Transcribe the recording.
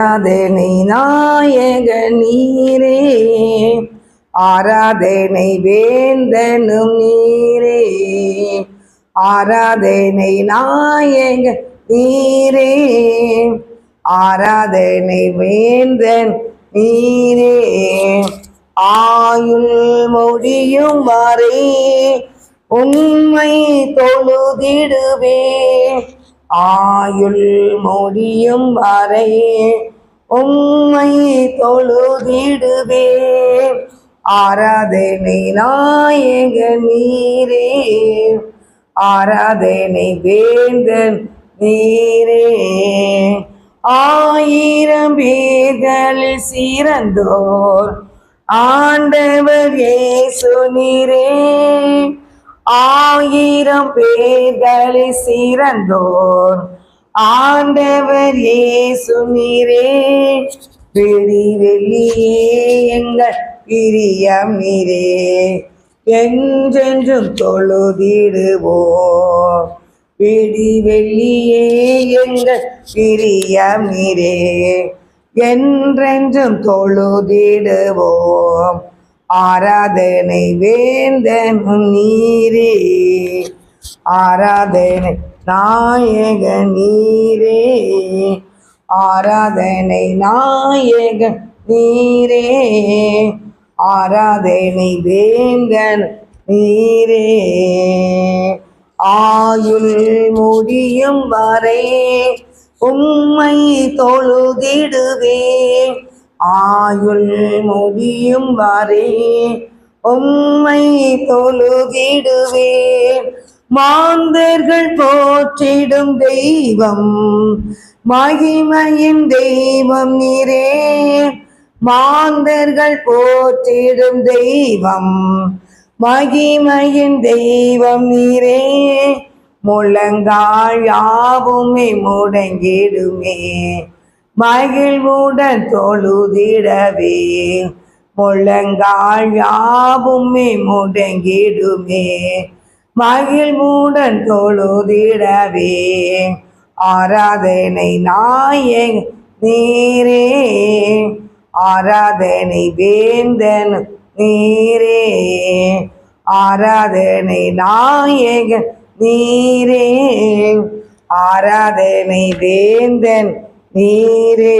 ஆராதனை நாயக நீரே. ஆராதனை வேந்தனும் நீரே. ஆராதனை நாயக நீரே. ஆராதனை வேந்தன் நீரே. ஆயுள் மொழியும் வரை உண்மை தொழுதிடுவே. ஆயுள் மொழியும் வரையே உம்மை தொழுதிடுவே. ஆராதனை நாயக நீரே ஆராதனை வேந்தன் நீரே. ஆயிரம் பேர்களில் சிறந்தோர் ஆண்டவர் ஏசு நீரே. ஆயிரம் பேர்களை சிறந்தோர். ஆண்டவர் இயேசு நீரே வெடி வெளியே எங்கள் பிரியம் நீரே. என்றென்றும் தொழுதிடுவோம் பிடி வெள்ளியே எங்கள் பிரியம் நீரே என்றென்றும் தொழுதிடுவோம். ஆராதனை வேந்தன் நீரே. ஆராதனை நாயக நீரே. ஆராதனை நாயக நீரே. ஆராதனை வேந்தன் நீரே. ஆயுள் முடியும் வரை உம்மை தொழுதிடுவேன் ஆயுள் முடியும் வரை உம்மை தொழுகிடுவேன் மாந்தர்கள் போற்றிடும் தெய்வம் மகிமையின் தெய்வம் நீரே. மாந்தர்கள் போற்றிடும் தெய்வம் மகிமையின் தெய்வம் நீரே. முழங்கால் யாவுமே முடங்கிடுமே. மகிழ்வுடன் தொழுதிடவே. முழங்கால் யாவுமே முடங்கிடுமே. மகிழ்வுடன் தொழுதிடவே. ஆராதனை நாயக நீரே. ஆராதனை வேந்தன் நீரே. ஆராதனை நாயக நீரே. ஆராதனை வேந்தன் நீரே